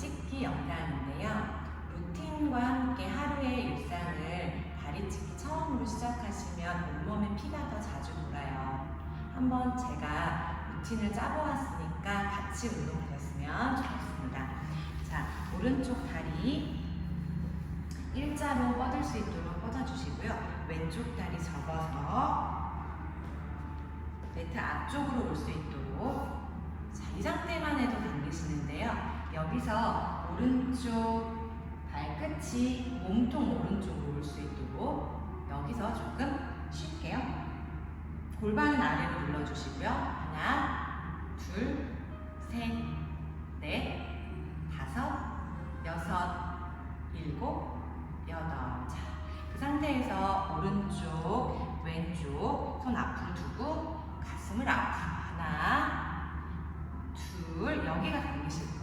찢기 영상인데요. 루틴과 함께 하루의 일상을 다리 찢기 처음으로 시작하시면 온몸에 피가 더 자주 돌아요. 한번 제가 루틴을 짜보았으니까 같이 운동되었으면 좋겠습니다. 자, 오른쪽 다리 일자로 뻗을 수 있도록 뻗어주시고요. 왼쪽 다리 접어서 매트 앞쪽으로 올 수 있도록 자, 이 상태만 해도 당기시는데요. 여기서 오른쪽 발끝이 몸통 오른쪽으로 올 수 있도록 여기서 조금 쉴게요. 골반은 아래로 눌러주시고요. 하나, 둘, 셋, 넷, 다섯, 여섯, 일곱, 여덟. 자, 그 상태에서 오른쪽, 왼쪽 손 앞으로 두고 가슴을 앞으로 하나, 둘, 여기가 당기실 거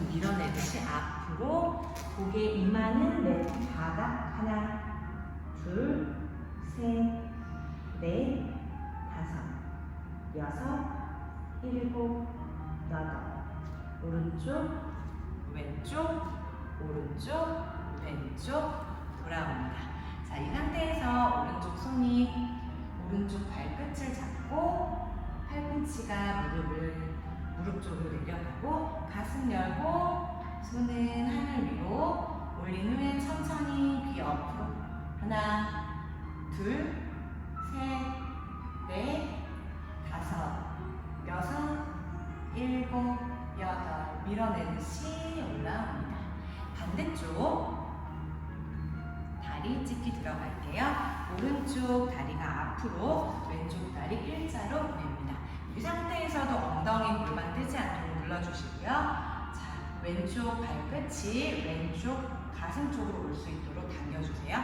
손 밀어내듯이 앞으로 고개 이마는 매트 바닥 하나, 둘, 셋, 넷, 다섯, 여섯, 일곱, 여덟, 오른쪽, 왼쪽, 오른쪽, 왼쪽 돌아옵니다. 자, 이 상태에서 오른쪽 손이 오른쪽 발끝을 잡고 팔꿈치가 무릎을 무릎 쪽으로 내려가고 가슴 열고 손은 하늘 위로 올린 후에 천천히 귀 옆으로 하나, 둘, 셋, 넷, 다섯, 여섯, 일곱, 여덟 밀어내듯이 올라옵니다. 반대쪽 다리 찢기 들어갈게요. 오른쪽 다리가 앞으로, 왼쪽 다리 일자로 보냅니다. 왼쪽 발끝이 왼쪽 가슴 쪽으로 올 수 있도록 당겨주세요.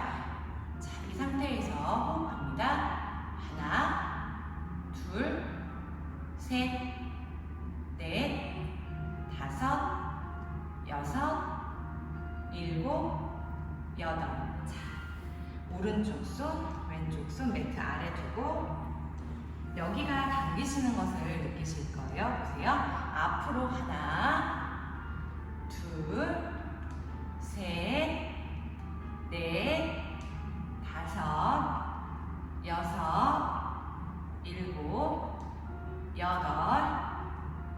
자, 이 상태에서 호흡합니다. 하나, 둘, 셋, 넷, 다섯, 여섯, 일곱, 여덟. 자, 오른쪽 손, 왼쪽 손 매트 아래 두고 여기가 당기시는 것을 느끼실 거예요. 보세요. 앞으로 하나, 둘, 셋, 넷, 다섯, 여섯, 일곱, 여덟,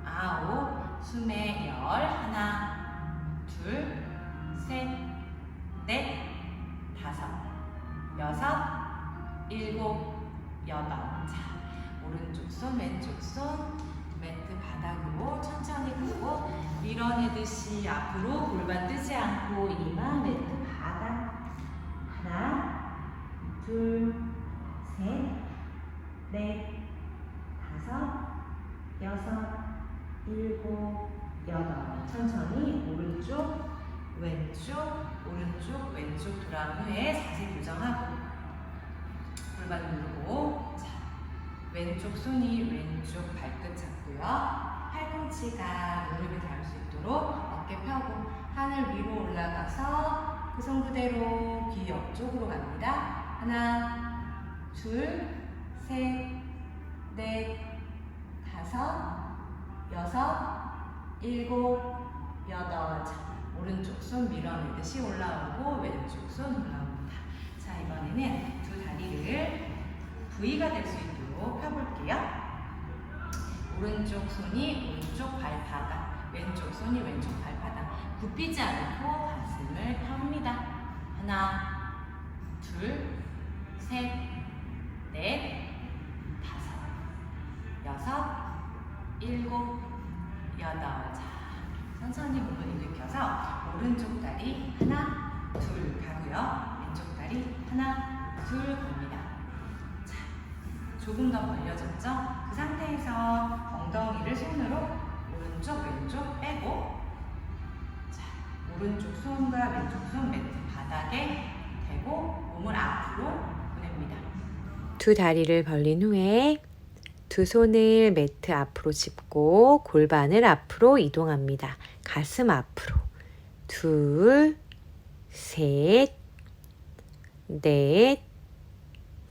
아홉, 숨에 열, 하나, 둘, 셋, 넷, 다섯, 여섯, 일곱, 여덟. 자, 오른쪽 손, 왼쪽 손, 매트 바닥으로 천천히 끄고 밀어내듯이 앞으로 골반 뜨지 않고 이마 매트 바닥. 하나, 둘, 셋, 넷, 다섯, 여섯, 일곱, 여덟. 천천히 오른쪽, 왼쪽, 오른쪽, 왼쪽 돌아온 후에 자세 교정하고 골반 누르고 자, 왼쪽 손이 왼쪽 발끝 잡고요. 팔꿈치가 무릎에 닿을 수 있도록 어깨 펴고 하늘 위로 올라가서 그 손 그대로 귀 옆쪽으로 갑니다. 하나, 둘, 셋, 넷, 다섯, 여섯, 일곱, 여덟. 자, 오른쪽 손 밀어내듯이 올라오고 왼쪽 손 올라옵니다. 자, 이번에는 두 다리를 V가 될 수 있도록 펴볼게요. 오른쪽 손이 오른쪽 발바닥, 왼쪽 손이 왼쪽 발바닥. 굽히지 않고 가슴을 펴니다. 하나, 둘, 셋, 넷, 다섯, 여섯, 일곱, 여덟. 자, 천천히 몸을 일으켜서 오른쪽 다리 하나, 둘 가고요. 왼쪽 다리 하나, 둘 갑니다. 자, 조금 더 벌려졌죠? 그 상태에서 엉덩이를 손으로 오른쪽, 왼쪽 빼고 자, 오른쪽 손과 왼쪽 손 매트 바닥에 대고 몸을 앞으로 보냅니다. 두 다리를 벌린 후에 두 손을 매트 앞으로 짚고 골반을 앞으로 이동합니다. 가슴 앞으로. 둘, 셋, 넷,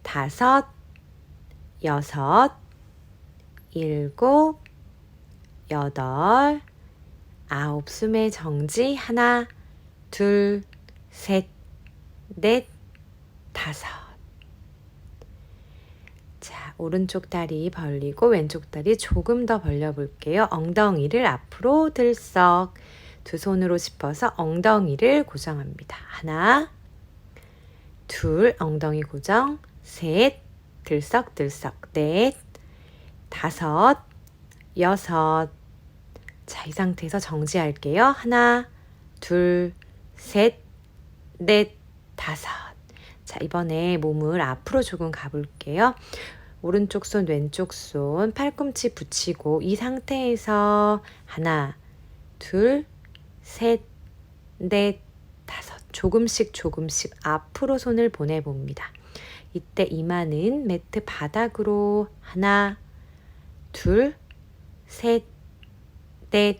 다섯, 여섯, 일곱, 여덟, 아홉 숨의 정지 하나, 둘, 셋, 넷, 다섯. 자, 오른쪽 다리 벌리고 왼쪽 다리 조금 더 벌려 볼게요. 엉덩이를 앞으로 들썩. 두 손으로 짚어서 엉덩이를 고정합니다. 하나, 둘, 엉덩이 고정. 셋, 들썩들썩. 넷, 다섯, 여섯. 자, 이 상태에서 정지할게요. 하나, 둘, 셋, 넷, 다섯. 자, 이번에 몸을 앞으로 조금 가볼게요. 오른쪽 손, 왼쪽 손, 팔꿈치 붙이고 이 상태에서 하나, 둘, 셋, 넷, 다섯. 조금씩 조금씩 앞으로 손을 보내봅니다. 이때 이마는 매트 바닥으로 하나, 둘, 셋, 넷,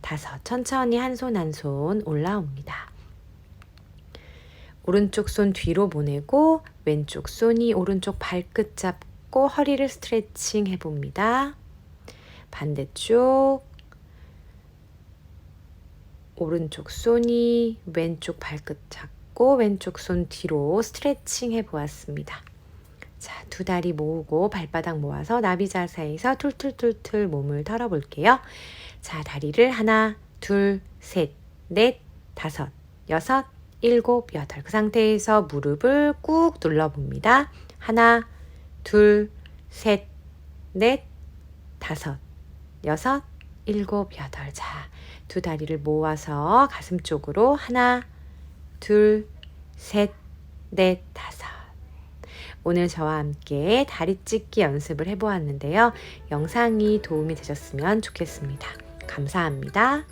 다섯. 천천히 한 손 한 손 올라옵니다. 오른쪽 손 뒤로 보내고 왼쪽 손이 오른쪽 발끝 잡고 허리를 스트레칭 해봅니다. 반대쪽 오른쪽 손이 왼쪽 발끝 잡고 왼쪽 손 뒤로 스트레칭 해보았습니다. 자, 두 다리 모으고 발바닥 모아서 나비 자세에서 툴툴툴툴 몸을 털어볼게요. 자, 다리를 하나, 둘, 셋, 넷, 다섯, 여섯, 일곱, 여덟. 그 상태에서 무릎을 꾹 눌러봅니다. 하나, 둘, 셋, 넷, 다섯, 여섯, 일곱, 여덟. 자, 두 다리를 모아서 가슴 쪽으로 하나, 둘, 셋, 넷, 다섯. 오늘 저와 함께 다리 찢기 연습을 해보았는데요. 영상이 도움이 되셨으면 좋겠습니다. 감사합니다.